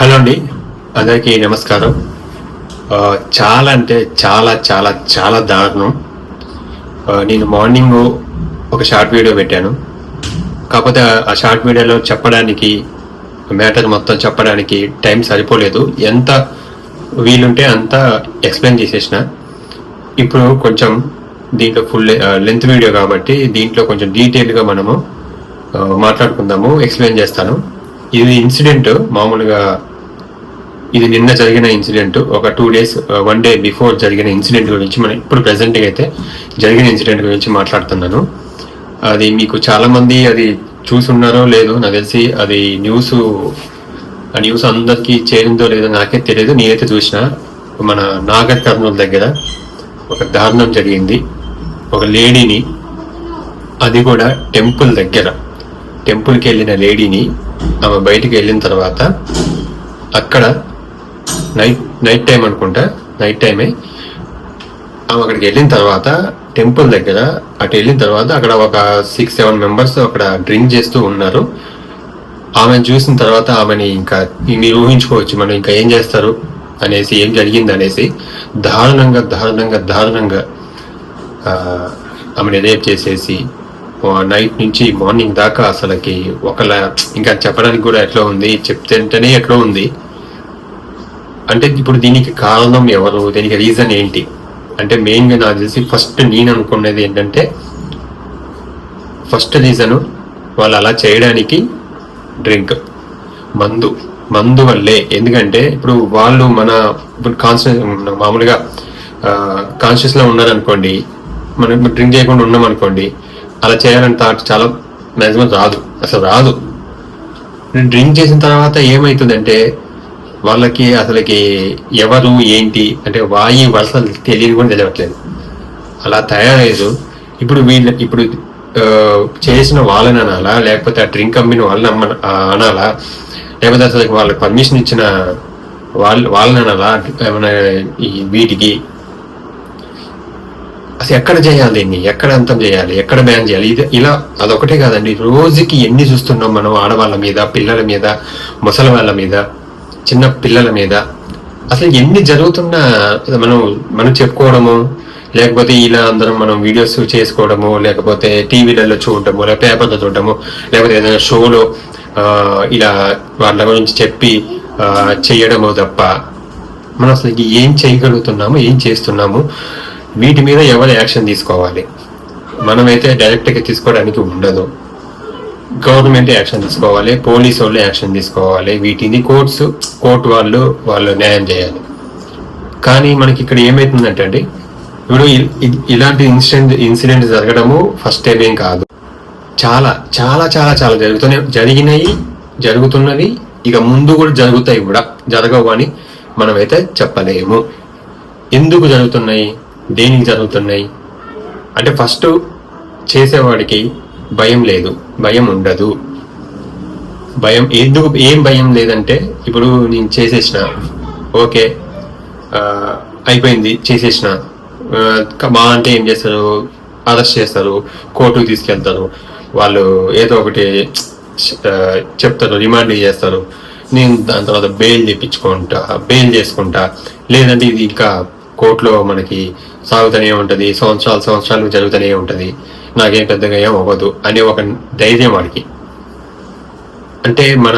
Hello అండి. అందరికీ నమస్కారం. చాలా అంటే చాలా చాలా చాలా దారుణం. నేను మార్నింగ్ ఒక షార్ట్ వీడియో పెట్టాను. కాకపోతే ఆ- షార్ట్ వీడియోలో చెప్పడానికి మ్యాటర్ మొత్తం చెప్పడానికి టైం సరిపోలేదు. ఎంత వీలుంటే అంత ఎక్స్ప్లెయిన్ చేసేసిన. ఇప్పుడు కొంచెం దీంట్లో ఫుల్ లెంత్ వీడియో కాబట్టి దీంట్లో కొంచెం డీటెయిల్గా మనము మాట్లాడుకుందాము ఎక్స్ప్లెయిన్ చేస్తాను. ఇది ఇన్సిడెంట్ మామూలుగా ఇది నిన్న జరిగిన ఇన్సిడెంట్ ఒక two days one day before జరిగిన ఇన్సిడెంట్ గురించి మనం ఇప్పుడు ప్రెసెంట్ అయితే జరిగిన ఇన్సిడెంట్ గురించి మాట్లాడుతున్నాను. అది మీకు చాలామంది అది చూసున్నారో లేదో నాకు తెలిసి అది న్యూస్ ఆ న్యూస్ అందరికీ చేరిందో లేదో నాకే తెలియదు. నేనైతే చూసిన మన నాగర్ కర్నూలు దగ్గర ఒక దారుణం జరిగింది. ఒక లేడీని అది కూడా టెంపుల్ దగ్గర టెంపుల్కి వెళ్ళిన లేడీని ఆమె బయటికి వెళ్ళిన తర్వాత అక్కడ నైట్ నైట్ టైం అనుకుంటా నైట్ టైమే ఆమె అక్కడికి వెళ్ళిన తర్వాత టెంపుల్ దగ్గర అటు వెళ్ళిన తర్వాత అక్కడ ఒక సిక్స్ సెవెన్ మెంబర్స్ అక్కడ డ్రింక్ చేస్తూ ఉన్నారు. ఆమెను చూసిన తర్వాత ఆమెని ఇంకా మీరు ఊహించుకోవచ్చు మనం ఇంకా ఏం చేస్తారు అనేసి ఏం జరిగింది అనేసి దారుణంగా దారుణంగా దారుణంగా ఆమెని ఆమెను రేప్ చేసేసి నైట్ నుంచి మార్నింగ్ దాకా అసలుకి ఒకలా ఇంకా చెప్పడానికి కూడా ఎట్లా ఉంది చెప్తేంటనే ఎట్లా ఉంది. అంటే ఇప్పుడు దీనికి కారణం ఎవరు దీనికి రీజన్ ఏంటి? అంటే మెయిన్గా నాకు తెలిసి ఫస్ట్ నేను అనుకునేది ఏంటంటే ఫస్ట్ రీజను వాళ్ళు అలా చేయడానికి డ్రింక్. మందు మందు వల్లే. ఎందుకంటే ఇప్పుడు వాళ్ళు మన ఇప్పుడు కాన్షియస్ మామూలుగా కాన్షియస్లో ఉన్నారనుకోండి మనం డ్రింక్ చేయకుండా ఉన్నాం అనుకోండి అలా చేయాలని థాట్ చాలా మ్యాక్సిమం రాదు. అసలు రాదు. డ్రింక్ చేసిన తర్వాత ఏమవుతుందంటే వాళ్ళకి అసలుకి ఎవరు ఏంటి అంటే వాయి వలస తెలియదు కూడా తెలియట్లేదు. అలా తయారయ్యారు. ఇప్పుడు వీళ్ళ ఇప్పుడు చేసిన వాళ్ళని అనాలా? లేకపోతే ఆ డ్రింక్ అమ్మిన వాళ్ళని అమ్మ అనాలా? లేకపోతే అసలు వాళ్ళకి పర్మిషన్ ఇచ్చిన వాళ్ళు వాళ్ళని అనాలా? ఏమైనా ఈ వీటికి అసలు ఎక్కడ చేయాలి దీన్ని? ఎక్కడ అంతం చేయాలి? ఎక్కడ బ్యాన్ చేయాలి? ఇది ఇలా అదొకటే కాదండి. రోజుకి ఎన్ని చూస్తున్నాం మనం ఆడవాళ్ళ మీద పిల్లల మీద ముసలి వాళ్ళ మీద చిన్న పిల్లల మీద? అసలు ఎన్ని జరుగుతున్నా మనం మనం చెప్పుకోవడము లేకపోతే ఇలా అందరం మనం వీడియోస్ చేసుకోవడము లేకపోతే టీవీలలో చూడటము లేకపోతే పేపర్లో చూడటము లేకపోతే ఏదైనా షోలో ఇలా వాళ్ళ గురించి చెప్పి చేయడము తప్ప మనం అసలు ఏం చేయగలుగుతున్నాము ఏం చేస్తున్నాము? వీటి మీద ఎవరు యాక్షన్ తీసుకోవాలి? మనమైతే డైరెక్ట్గా తీసుకోవడానికి ఉండదు. గవర్నమెంట్ యాక్షన్ తీసుకోవాలి పోలీసు వాళ్ళు యాక్షన్ తీసుకోవాలి. వీటిని కోర్ట్స్ కోర్టు వాళ్ళు వాళ్ళు న్యాయం చేయాలి. కానీ మనకి ఇక్కడ ఏమవుతుందంటే అండి ఇప్పుడు ఇలాంటి ఇన్సిడెంట్ ఇన్సిడెంట్ జరగడము ఫస్ట్ టైం ఏం కాదు. చాలా చాలా చాలా చాలా జరుగుతున్నాయి జరిగినాయి జరుగుతున్నవి ఇక ముందు కూడా జరుగుతాయి కూడా జరగవు అని మనమైతే చెప్పలేము. ఎందుకు జరుగుతున్నాయి? దేనికి జరుగుతున్నాయి? అంటే ఫస్ట్ చేసేవాడికి భయం లేదు. భయం ఉండదు. భయం ఎందుకు ఏం భయం లేదంటే ఇప్పుడు నేను చేసేసిన ఓకే అయిపోయింది చేసేసిన. మా అంటే ఏం చేస్తారు? అరెస్ట్ చేస్తారు కోర్టుకు తీసుకెళ్తారు. వాళ్ళు ఏదో ఒకటి చెప్తారు రిమాండ్ చేస్తారు. నేను దాని తర్వాత బెయిల్ తెప్పించుకుంటా బెయిల్ చేసుకుంటా. లేదంటే ఇది ఇంకా కోర్టులో మనకి సాగుతూనే ఉంటుంది సంవత్సరాలు సంవత్సరాలు జరుగుతూనే ఉంటుంది. నాకేం పెద్దగా ఏం అవ్వదు అనే ఒక ధైర్యం వాడికి. అంటే మన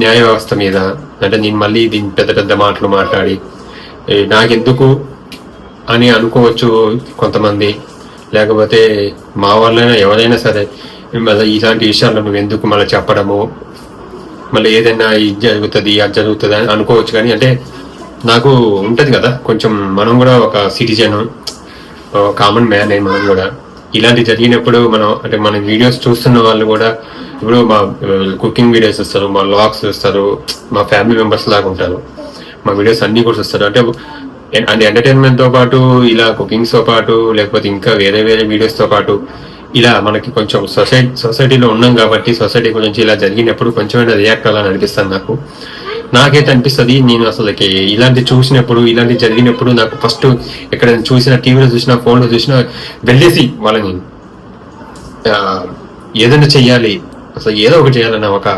న్యాయ వ్యవస్థ మీద అంటే నేను మళ్ళీ దీని పెద్ద పెద్ద మాటలు మాట్లాడి నాకెందుకు అని అనుకోవచ్చు కొంతమంది. లేకపోతే మా వాళ్ళైనా ఎవరైనా సరే మళ్ళీ ఇలాంటి విషయాలు నువ్వు ఎందుకు మళ్ళీ చెప్పడము? మళ్ళీ ఏదైనా ఇది జరుగుతుంది అది జరుగుతుంది అని అనుకోవచ్చు కానీ అంటే నాకు ఉంటది కదా కొంచెం మనం కూడా ఒక సిటిజన్ కామన్ మ్యాన్ అయి మనం కూడా. ఇలాంటి జరిగినప్పుడు మనం అంటే మన వీడియోస్ చూస్తున్న వాళ్ళు కూడా ఇప్పుడు మా కుకింగ్ వీడియోస్ ఇస్తారు మా లాగ్స్ చూస్తారు మా ఫ్యామిలీ మెంబర్స్ లాగా ఉంటారు. మా వీడియోస్ అన్ని కూడా చూస్తారు అంటే అంటే ఎంటర్టైన్మెంట్తో పాటు ఇలా కుకింగ్స్తో పాటు లేకపోతే ఇంకా వేరే వేరే వీడియోస్తో పాటు ఇలా మనకి కొంచెం సొసైటీ సొసైటీలో ఉన్నాం కాబట్టి సొసైటీ గురించి ఇలా జరిగినప్పుడు కొంచెమైనా రియాక్ట్ అవ్వాలని అనిపిస్తుంది నాకు. నాకైతే అనిపిస్తుంది నేను అసలుకి ఇలాంటి చూసినప్పుడు ఇలాంటి జరిగినప్పుడు నాకు ఫస్ట్ ఎక్కడైనా చూసిన టీవీలో చూసినా ఫోన్లో చూసినా వెళ్ళేసి వాళ్ళని ఏదైనా చెయ్యాలి. అసలు ఏదో ఒకటి చేయాలన్న ఒక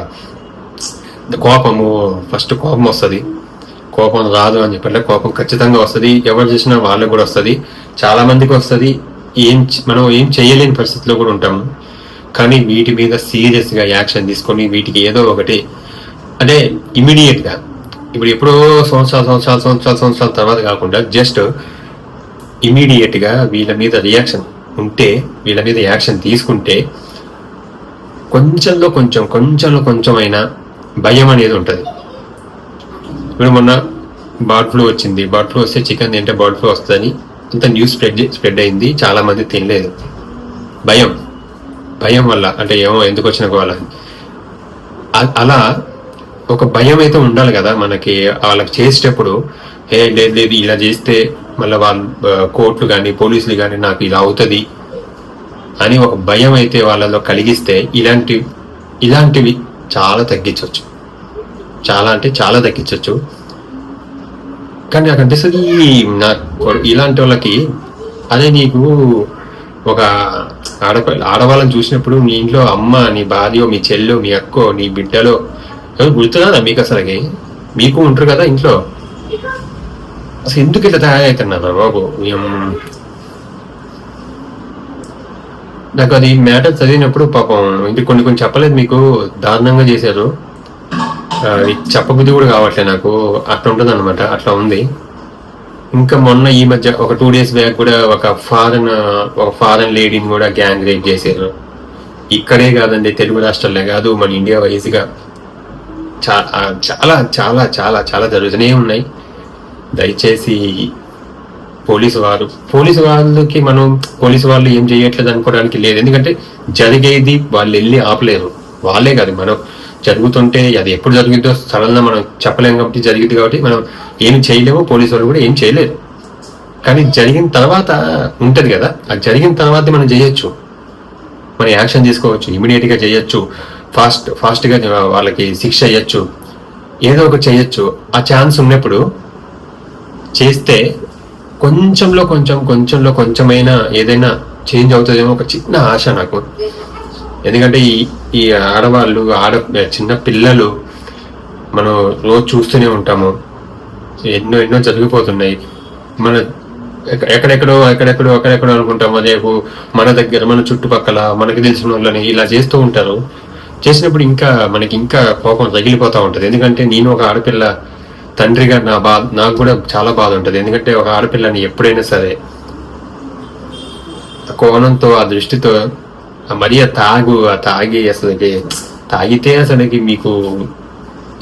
కోపము ఫస్ట్ కోపం వస్తుంది. కోపం రాదు అని చెప్పి కోపం ఖచ్చితంగా వస్తుంది. ఎవరు చేసినా వాళ్ళకి కూడా వస్తుంది. చాలా మందికి వస్తుంది. ఏం మనం ఏం చేయలేని పరిస్థితిలో కూడా ఉంటాము. కానీ వీటి మీద సీరియస్గా యాక్షన్ తీసుకొని వీటికి ఏదో ఒకటి అంటే ఇమీడియట్గా ఇప్పుడు ఎప్పుడో సంవత్సరాలు సంవత్సరాలు సంవత్సరాలు సంవత్సరాల తర్వాత కాకుండా జస్ట్ ఇమీడియట్గా వీళ్ళ మీద రియాక్షన్ ఉంటే వీళ్ళ మీద యాక్షన్ తీసుకుంటే కొంచెంలో కొంచెం కొంచెంలో కొంచెం అయినా భయం అనేది ఉంటుంది. ఇప్పుడు మొన్న బర్డ్ ఫ్లూ వచ్చింది. బర్డ్ ఫ్లూ వస్తే చికెన్ తింటే బర్డ్ ఫ్లూ వస్తుందని అంత న్యూస్ స్ప్రెడ్ స్ప్రెడ్ అయింది. చాలా మంది తినలేదు. భయం. భయం వల్ల అంటే ఏమో ఎందుకు వచ్చిన వాళ్ళ అలా ఒక భయం అయితే ఉండాలి కదా మనకి. వాళ్ళకి చేసేటప్పుడు ఏ లేదు లేదు ఇలా చేస్తే మళ్ళీ వాళ్ళు కోర్టులు కానీ పోలీసులు కానీ నాకు ఇలా అవుతుంది అని ఒక భయం అయితే వాళ్ళలో కలిగిస్తే ఇలాంటి ఇలాంటివి చాలా తగ్గించవచ్చు చాలా అంటే చాలా తగ్గించవచ్చు కానీ నాకు అనిపిస్తుంది నా ఇలాంటి వాళ్ళకి అదే నీకు ఒక ఆడపిల్ల ఆడవాళ్ళని చూసినప్పుడు మీ ఇంట్లో అమ్మ నీ భార్య మీ చెల్లో మీ అక్కో నీ బిడ్డలో గుర్తురాదా మీకు అసలుకి మీకు ఉంటారు కదా ఇంట్లో? అసలు ఎందుకు ఇట్లా తయారవుతున్నారు బాబు? ఏం- నాకు అది మ్యాటర్ చదివినప్పుడు పాపం ఇది కొన్ని కొన్ని చెప్పలేదు మీకు దారుణంగా చేశారు. ఇది చెప్పబుద్ధి కూడా కావట్లే నాకు. అట్లా ఉంటుంది అనమాట అట్లా ఉంది. ఇంకా మొన్న ఈ మధ్య ఒక టూ డేస్ బ్యాక్ కూడా ఒక ఫారెన్ ఒక ఫారెన్ లేడీని కూడా గ్యాంగ్ రేప్ చేశారు. ఇక్కడే కాదండి తెలుగు రాష్ట్రాలే కాదు మన ఇండియా వైజ్గా. చాలా చాలా చాలా చాలా జరుగుతూనే ఉన్నాయి. దయచేసి పోలీసు వారు పోలీసు వాళ్ళకి మనం పోలీసు వాళ్ళు ఏం చేయట్లేదు అనుకోవడానికి లేదు. ఎందుకంటే జరిగేది వాళ్ళు వెళ్ళి ఆపలేరు. వాళ్ళే కాదు మనం జరుగుతుంటే అది ఎప్పుడు జరిగిందో సడన్ మనం చెప్పలేము కాబట్టి జరిగింది కాబట్టి మనం ఏం చేయలేము పోలీసు వాళ్ళు కూడా ఏం చేయలేరు. కానీ జరిగిన తర్వాత ఉంటుంది కదా అది జరిగిన తర్వాత మనం చేయొచ్చు. మనం యాక్షన్ తీసుకోవచ్చు ఇమీడియట్గా చేయొచ్చు. ఫాస్ట్ ఫాస్ట్గా వాళ్ళకి శిక్ష అయ్యొచ్చు ఏదో ఒకటి చేయొచ్చు ఆ ఛాన్స్ ఉన్నప్పుడు చేస్తే కొంచెంలో కొంచెం కొంచెంలో కొంచెమైనా ఏదైనా చేంజ్ అవుతుందేమో ఒక చిన్న ఆశ నాకు. ఎందుకంటే ఈ ఈ ఆడవాళ్ళు ఆడ చిన్న పిల్లలు మనం రోజు చూస్తూనే ఉంటాము. ఎన్నో ఎన్నో జరిగిపోతున్నాయి. మన ఎక్కడెక్కడో ఎక్కడెక్కడో ఎక్కడెక్కడో అనుకుంటాము. రేపు మన దగ్గర మన చుట్టుపక్కల మనకి తెలిసిన వాళ్ళని ఇలా చేస్తూ ఉంటారు. చేసినప్పుడు ఇంకా మనకి ఇంకా కోపం రగిలిపోతూ ఉంటుంది. ఎందుకంటే నేను ఒక ఆడపిల్ల తండ్రిగా నా బాధ నాకు కూడా చాలా బాధ ఉంటుంది. ఎందుకంటే ఒక ఆడపిల్లని ఎప్పుడైనా సరే ఆ కోణంతో ఆ దృష్టితో ఆ మరీ ఆ తాగు ఆ తాగి అసలుకి తాగితే అసలుకి మీకు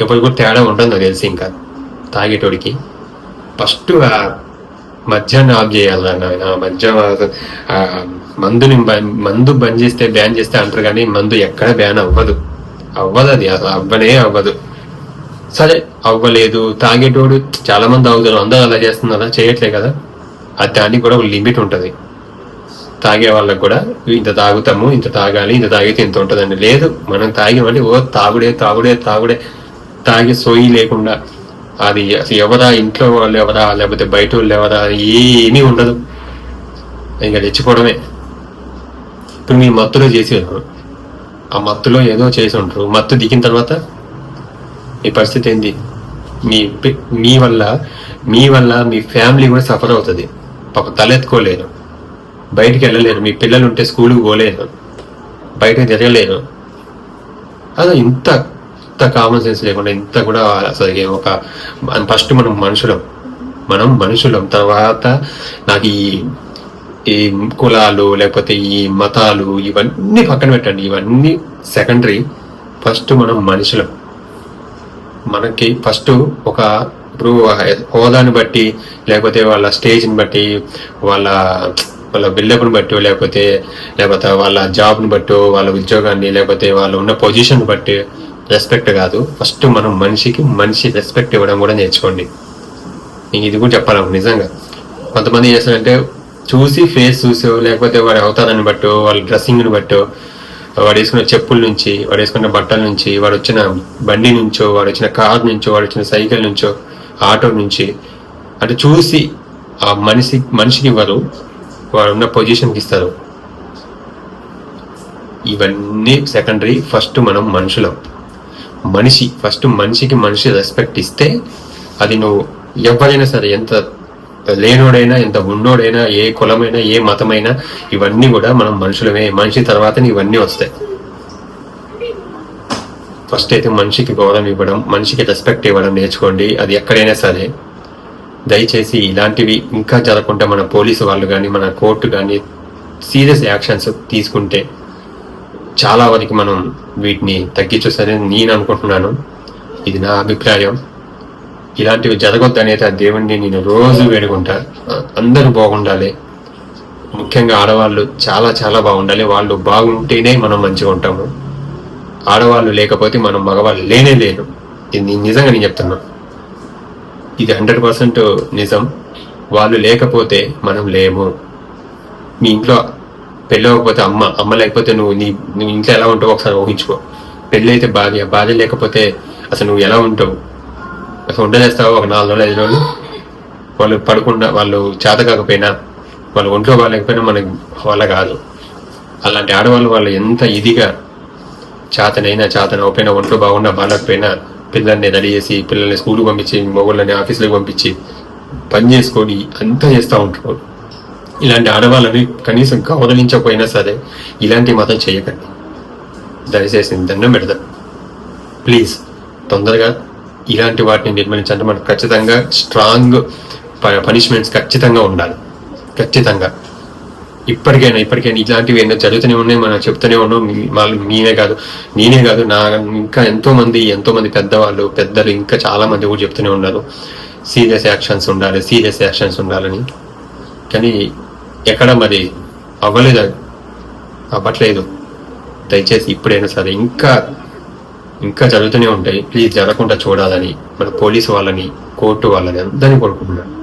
ఎవరు కూడా తేడా ఉంటుంది నాకు తెలిసి ఇంకా తాగేటోడికి. ఫస్ట్ ఆ మద్యాన్ని ఆఫ్ చేయాలి నాయన మధ్యాహ్నం మద్యం మందుని మందు బంద్ చేస్తే బ్యాన్ చేస్తే అంటారు కానీ మందు ఎక్కడ బ్యాన్ అవ్వదు. అవ్వదు అది అసలు అవ్వనే అవ్వదు. సరే అవ్వలేదు తాగేటోడు చాలా మంది తాగుతారు అందరూ అలా చేస్తున్నారా చేయట్లే కదా. అది దానికి కూడా ఒక లిమిట్ ఉంటుంది. తాగే వాళ్ళకి కూడా ఇంత తాగుతాము ఇంత తాగాలి ఇంత తాగితే ఇంత ఉంటుందండి. లేదు మనం తాగేవాళ్ళు ఓ తాగుడే తాగుడే తాగుడే. తాగి సోయి లేకుండా అది అసలు ఎవరా ఇంట్లో వాళ్ళు ఎవరా లేకపోతే బయట వాళ్ళు ఎవరా ఏమీ ఉండదు. ఇంకా తెచ్చిపోవడమే ఇప్పుడు మీ మత్తులో చేసి ఆ మత్తులో ఏదో చేసి ఉంటారు. మత్తు దిగిన తర్వాత మీ పరిస్థితి ఏంది? మీ పి- మీ వల్ల మీ వల్ల మీ ఫ్యామిలీ కూడా సఫర్ అవుతుంది. పాప తలెత్తుకోలేరు. బయటికి వెళ్ళలేరు. మీ పిల్లలు ఉంటే స్కూల్కి పోలేరు. బయట తిరగలేరు. అదే ఇంత ఇంత కామన్ సెన్స్ లేకుండా ఇంత కూడా అసలు ఒక ఫస్ట్ మనం మనుషులం. మనం మనుషులం. తర్వాత నాకు ఈ ఈ కులాలు లేకపోతే ఈ మతాలు ఇవన్నీ పక్కన పెట్టండి. ఇవన్నీ సెకండరీ ఫస్ట్ మనం మనుషులం. మనకి ఫస్ట్ ఒక ఇప్పుడు హోదాని బట్టి లేకపోతే వాళ్ళ స్టేజ్ని బట్టి వాళ్ళ వాళ్ళ బిల్డప్ని బట్టి లేకపోతే లేకపోతే వాళ్ళ జాబ్ని బట్టి వాళ్ళ ఉద్యోగాన్ని లేకపోతే వాళ్ళు ఉన్న పొజిషన్ బట్టి రెస్పెక్ట్ కాదు. ఫస్ట్ మనం మనిషికి మనిషి రెస్పెక్ట్ ఇవ్వడం కూడా నేర్చుకోండి. ఇది కూడా చెప్పాలి నిజంగా. కొంతమంది చేస్తారంటే చూసి ఫేస్ చూసో లేకపోతే వాడి అవతారాన్ని బట్టో వాళ్ళ డ్రెస్సింగ్ని బట్టో వాడు వేసుకున్న చెప్పుల నుంచి వాడు వేసుకున్న బట్టల నుంచి వాడు వచ్చిన బండి నుంచో వాడు వచ్చిన కార్ నుంచో వాడు వచ్చిన సైకిల్ నుంచో ఆటో నుంచి అంటే చూసి ఆ మనిషి మనిషికి ఇవ్వరు వాడు ఉన్న పొజిషన్కి ఇస్తారు. ఇవన్నీ సెకండరీ ఫస్ట్ మనం మనుషులం. మనిషి ఫస్ట్ మనిషికి మనిషి రెస్పెక్ట్ ఇస్తే అది నువ్వు ఎవరైనా సరే ఎంత లేనోడైనా ఎంత ఉన్నోడైనా ఏ కులమైనా ఏ మతమైనా ఇవన్నీ కూడా మనం మనుషులమే. మనిషి తర్వాత ఇవన్నీ వస్తాయి. ఫస్ట్ అయితే మనిషికి గౌరవం ఇవ్వడం మనిషికి రెస్పెక్ట్ ఇవ్వడం నేర్చుకోండి. అది ఎక్కడైనా సరే దయచేసి ఇలాంటివి ఇంకా జరగకుండా మన పోలీసు వాళ్ళు కానీ మన కోర్టు కానీ సీరియస్ యాక్షన్స్ తీసుకుంటే చాలా వరకు మనం వీటిని తగ్గించొచ్చని నేను అనుకుంటున్నాను. ఇది నా అభిప్రాయం. ఇలాంటివి జరగొద్దు అనేది ఆ దేవుణ్ణి నేను రోజు వేడుకుంటా. అందరూ బాగుండాలి. ముఖ్యంగా ఆడవాళ్ళు చాలా చాలా బాగుండాలి. వాళ్ళు బాగుంటేనే మనం మంచిగా ఉంటాము. ఆడవాళ్ళు లేకపోతే మనం మగవాళ్ళు లేనే లేరు. ఇది నేను నిజంగా నేను చెప్తున్నా. ఇది హండ్రెడ్ పర్సెంట్ నిజం. వాళ్ళు లేకపోతే మనం లేము. మీ ఇంట్లో పెళ్ళి అమ్మ అమ్మ లేకపోతే నువ్వు నీ నువ్వు ఇంట్లో ఎలా ఉంటావు ఒకసారి ఊహించుకో. పెళ్ళి అయితే భార్య భార్య లేకపోతే అసలు నువ్వు ఎలా ఉంటావు? వంట ఉండలేస్తావు ఒక నాలుగు రోజులు ఐదు రోజులు. వాళ్ళు పడకుండా వాళ్ళు చేత కాకపోయినా వాళ్ళు ఒంట్లో బాగాలేకపోయినా మనకి వాళ్ళ కాదు. అలాంటి ఆడవాళ్ళు వాళ్ళు ఎంత ఇదిగా చేతనైనా చేతన ఒంట్లో బాగున్నా బాగాలేకపోయినా పిల్లల్ని రెడీ చేసి పిల్లల్ని స్కూల్కి పంపించి మొగుళ్ళని ఆఫీసులకు పంపించి పని చేసుకొని అంతా చేస్తూ ఉంటారు ఇలాంటి ఆడవాళ్ళని కనీసం గౌరవించకపోయినా సరే ఇలాంటి మాత్రం చేయకండి. దయచేసి దండం పెడదాం ప్లీజ్ తొందరగా ఇలాంటి వాటిని నిర్మించండి మనకు ఖచ్చితంగా స్ట్రాంగ్ పనిష్మెంట్స్ ఖచ్చితంగా ఉండాలి. ఖచ్చితంగా. ఇప్పటికైనా ఇప్పటికైనా ఇలాంటివి ఎన్నో జరుగుతూనే ఉన్నాయి మనం చెప్తూనే ఉన్నాం వాళ్ళు మీనే కాదు నేనే కాదు నా ఇంకా ఎంతో మంది ఎంతో మంది పెద్దవాళ్ళు పెద్దలు ఇంకా చాలా మంది కూడా చెప్తూనే ఉన్నారు. సీరియస్ యాక్షన్స్ ఉండాలి సీరియస్ యాక్షన్స్ ఉండాలని. కానీ ఎక్కడ మరి అవ్వలేదు అవ్వట్లేదు. దయచేసి ఇప్పుడైనా సరే ఇంకా ఇంకా జరుగుతూనే ఉంటాయి. ప్లీజ్ జరగకుండా చూడాలని మన పోలీసు వాళ్ళని కోర్టు వాళ్ళని అందరినీ కోరుకుంటున్నాను.